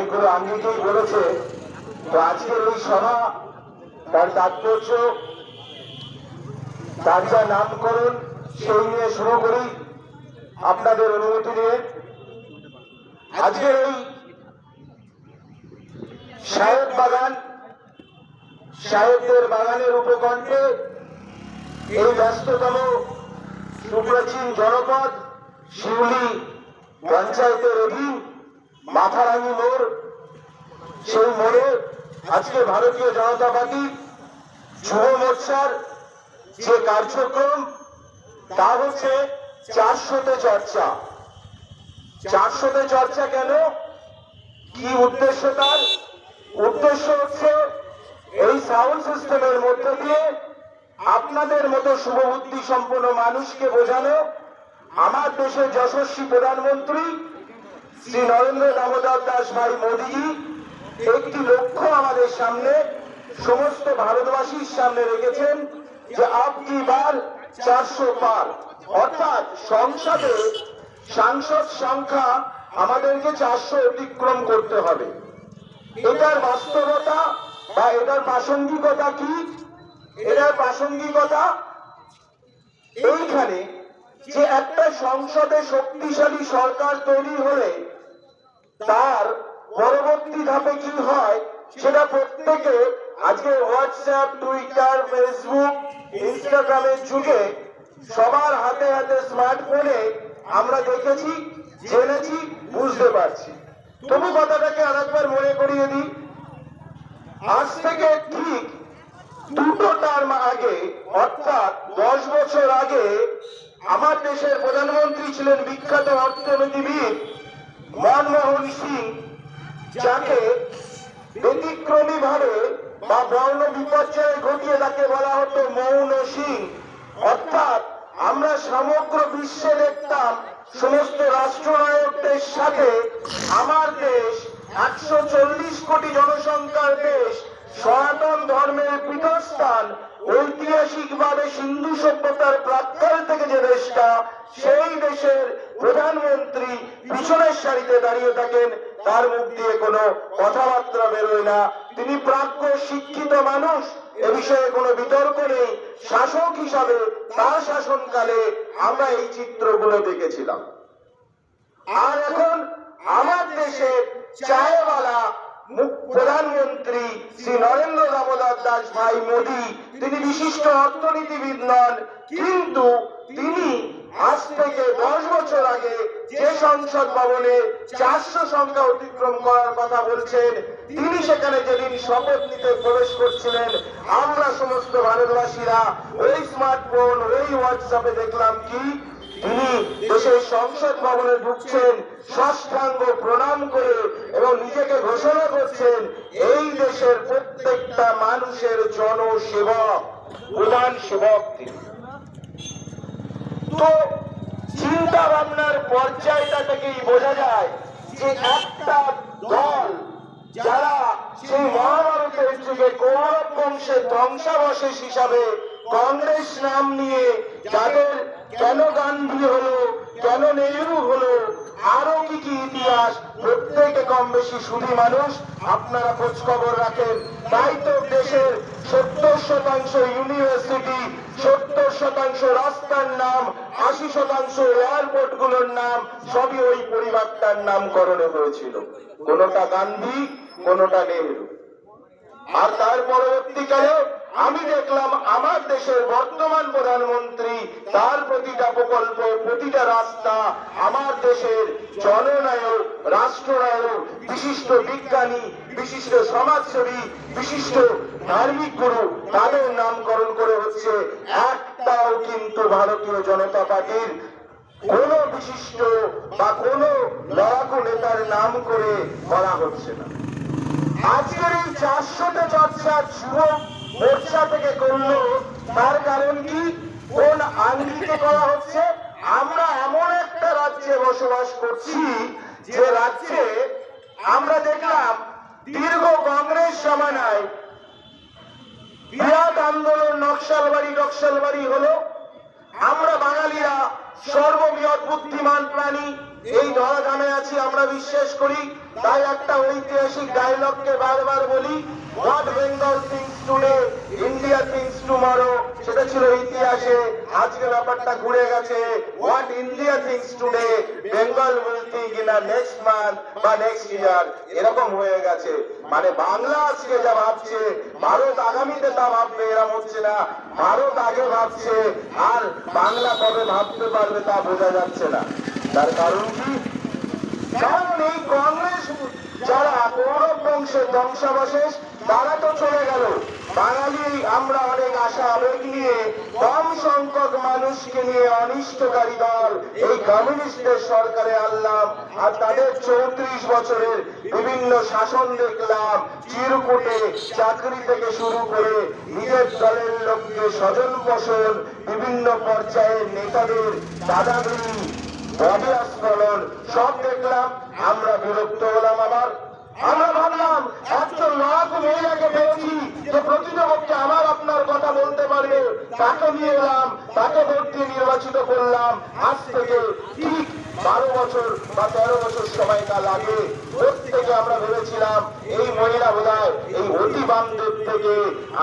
অনেকগুলো আঙ্গিকেই বলেছে তো আজকের এই সভা, তার তাৎপর্য, তার যা নামকরণ, সেই নিয়ে শুরু করি। আপনাদের অনুমতি নিয়ে। আজকের এই সাহেব বাগান, সাহেবদের বাগানের উপকণ্ঠে এই ব্যস্ততম সুপ্রাচীন জনপদ, শিউলি পঞ্চায়েতের অধীন মাথারাঙ্গি মোড় সেই মোড়ে আজকে ভারতীয় জনতা পার্টি যুব মোর্চার যে কার্যক্রম, তা হচ্ছে চারশোতে চর্চা। চারশোতে চর্চা কেন? কি উদ্দেশ্য তার? উদ্দেশ্য হচ্ছে এই সাউন্ড সিস্টেমের মধ্যে দিয়ে আপনাদের মতো শুভবুদ্ধি সম্পন্ন মানুষকে বোঝানো। আমার দেশের যশস্বী প্রধানমন্ত্রী শ্রী নরেন্দ্র দামোদর দাস ভাই মোদীজি, একটি লক্ষ্য আমাদের সামনে, সমস্ত ভারতবাসীর সামনে রেখেছেন যে আপকি বার চারশো পার। অর্থাৎ সংসদে সাংসদ সংখ্যা আমাদেরকে চারশো অতিক্রম করতে হবে। এটার বাস্তবতা বা এটার প্রাসঙ্গিকতা কি? এটার প্রাসঙ্গিকতা এইখানে যে একটা সংসদে শক্তিশালী সরকার তৈরি হলে তার পরবর্তী ধাপে কি হয় সেটা প্রত্যেকে আজকে হোয়াটসঅ্যাপ টুইটার ফেসবুক ইনস্টাগ্রামের যুগে সবার হাতে হাতে স্মার্টফোনে আমরা দেখেছি, জেনেছি, বুঝতে পারছি। তবু কথাটাকে আরেকবার মনে করিয়ে দিই। আজ থেকে ঠিক দুটো টার্ম আগে, অর্থাৎ দশ বছর আগে আমার দেশের প্রধানমন্ত্রী ছিলেন বিখ্যাত অর্থনীতিবিদ মনমোহন সিং, যাকে ব্যতিক্রমী ভাবে বা বর্ণ বিপর্যয় ঘটিয়ে তাকে বলা হতো মৌন সিং। অর্থাৎ আমরা সমগ্র বিশ্বে দেখতাম সমস্ত রাষ্ট্রনায়কদের সাথে আমার দেশ, একশো চল্লিশ কোটি জনসংখ্যার দেশ সনাতন ধর্মের পীঠস্থান ঐতিহাসিকভাবে সিন্ধু সভ্যতার প্রাক্কাল থেকে যে দেশটা, সেই দেশের প্রধানমন্ত্রী পিছনের সারিতে দাঁড়িয়ে থাকেন। তার মুখ দিয়ে কোনো কথাবার্তা বেরোয় না। তিনি প্রাজ্ঞ, শিক্ষিত মানুষ। এ বিষয়ে কোনো বিতর্ক নেই। শাসক হিসাবে তার শাসনকালে আমরা এই চিত্রগুলো দেখেছিলাম। আর এখন আমার দেশের চায়ওয়ালা মুখ দাস ভাই মোদী, তিনি বিশিষ্ট অর্থনীতিবিদ নন, কিন্তু তিনি আজ থেকে দশ বছর আগে যে সংসদ ভবনে চারশো সংখ্যা অতিক্রম করার কথা বলছেন, তিনি সেখানে যেদিন শপথ নিতে প্রবেশ করছিলেন, আমরা সমস্ত ভারতবাসীরা ওই স্মার্টফোন ওই হোয়াটসঅ্যাপে দেখলাম কি তিনি দেশের সংসদ ভবনে ঢুকছেন ষষ্ঠাঙ্গ প্রণাম করে এবং নিজেকে ঘোষণা করছেন, এই দেশের প্রত্যেকটা মানুষের জনসেবক, প্রধান সেবক তিনি। তো চিন্তা ভাবনার পর্যায়টা থেকেই বোঝা যায় যে একটা দল যারা সেই মহাভারতের যুগে কৌরব বংশের ধ্বংসাবশেষ হিসাবে কংগ্রেস নাম নিয়ে যাদের কেন গান্ধী হলো কেন নেহরু হলো, আরও কি কি ইতিহাস, প্রত্যেকে কম বেশি সুধী মানুষ, আপনারা খোঁজ খবর রাখেন। তাই তো দেশের সত্তর শতাংশ ইউনিভার্সিটি, সত্তর শতাংশ রাস্তার নাম, আশি শতাংশ এয়ারপোর্টগুলোর নাম, সবই ওই পরিবারটার নামকরণে হয়েছিল। কোনটা গান্ধী, কোনটা নেহরু। আর তার পরবর্তীকালে আমি দেখলাম আমার দেশের বর্তমান প্রধানমন্ত্রী, তার প্রতিটা প্রকল্প, প্রতিটা রাস্তা আমার দেশের জননায়ক, রাষ্ট্রনায়ক, বিশিষ্ট বিজ্ঞানী, বিশিষ্ট সমাজসেবী, বিশিষ্ট ধার্মিক গুরু, তাদের নামকরণ করে হচ্ছে একটাও কিন্তু ভারতীয় জনতা পার্টির কোন বিশিষ্ট বা কোন লড়াকু নেতার নাম করে করা হচ্ছে না। আজকের এই চারশোটা চর্চা যুব মোর্চা থেকে করল। তার কারণ কি? কোন আঙ্গিকে করা হচ্ছে? আমরা এমন একটা রাজ্যে বসবাস করছি যে রাজ্যে আমরা দেখলাম দীর্ঘ কংগ্রেস সমানায় বিরাট আন্দোলন, নকশালবাড়ি নকশালবাড়ি হলো। আমরা বাঙালিরা সর্ববৃহৎ বুদ্ধিমান প্রাণী। এই ধরাধামে আছি, আমরা বিশ্বাস করি। তাই একটা ঐতিহাসিক ডায়লগকে বারবার বলি what Bengal thinks today India thinks tomorrow, সেটা ছিল ইতিহাসে। আজকে ব্যাপারটা ঘুরে গেছে। What India thinks today Bengal will think in next month বা নেক্সট ইয়ার এরকম হয়ে গেছে। মানে বাংলা আজকে যা ভাবছে, ভারত আগামীতে তা ভাববে এরকম হচ্ছে না। ভারত আগে ভাবছে, আর বাংলা কবে ভাবতে পারবে তা বোঝা যাচ্ছে না। তার কারণ কি? কারণ এই কংগ্রেস, যারা কৌরব বংশের ধ্বংসাবশেষ, তারা তো চলে গেল। বাঙালি, আমরা অনেক আশা আবেগ নিয়ে কম সংখ্যক মানুষকে নিয়ে অনিষ্টকারী দল, এই কমিউনিস্টের সরকারে আনলাম। আর তাদের চৌত্রিশ বছরের বিভিন্ন শাসন দেখলাম, চিরকুটে চাকরি থেকে শুরু করে নিজের দলের লোককে স্বজন পোষণ, বিভিন্ন পর্যায়ের নেতাদের দাদাগিরি অভিয়াস্ফলন সব দেখলাম। আমরা বিরক্ত হলাম আবার। আমরা ভাবলাম একজন লাখ মহিলাকে পেয়েছি, যে প্রকৃতপক্ষে আমার আপনার কথা বলতে পারবে, তাকে নিয়ে এলাম, তাকে ভোট নির্বাচিত করলাম। আজ থেকে ঠিক বারো বছর বা তেরো বছর সময়টা লাগে। প্রত্যেকে আমরা ভেবেছিলাম, এই মহিলা বোধহয় এই অতি বামদের থেকে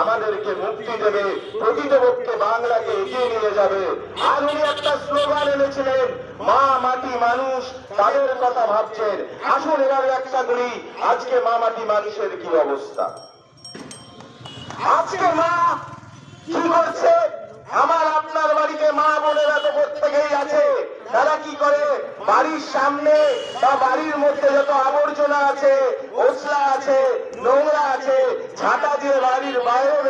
আমাদেরকে মুক্তি দেবে, প্রকৃতপক্ষে বাংলাকে এগিয়ে নিয়ে যাবে। আর উনি একটা স্লোগান এনেছিলেন, মা মাটি মানুষ তাদের কথা ভাবছেন। আসুন এবার একটা করি আজকে মা মাটি মানুষের কি অবস্থা? আজকে মা কি করছে?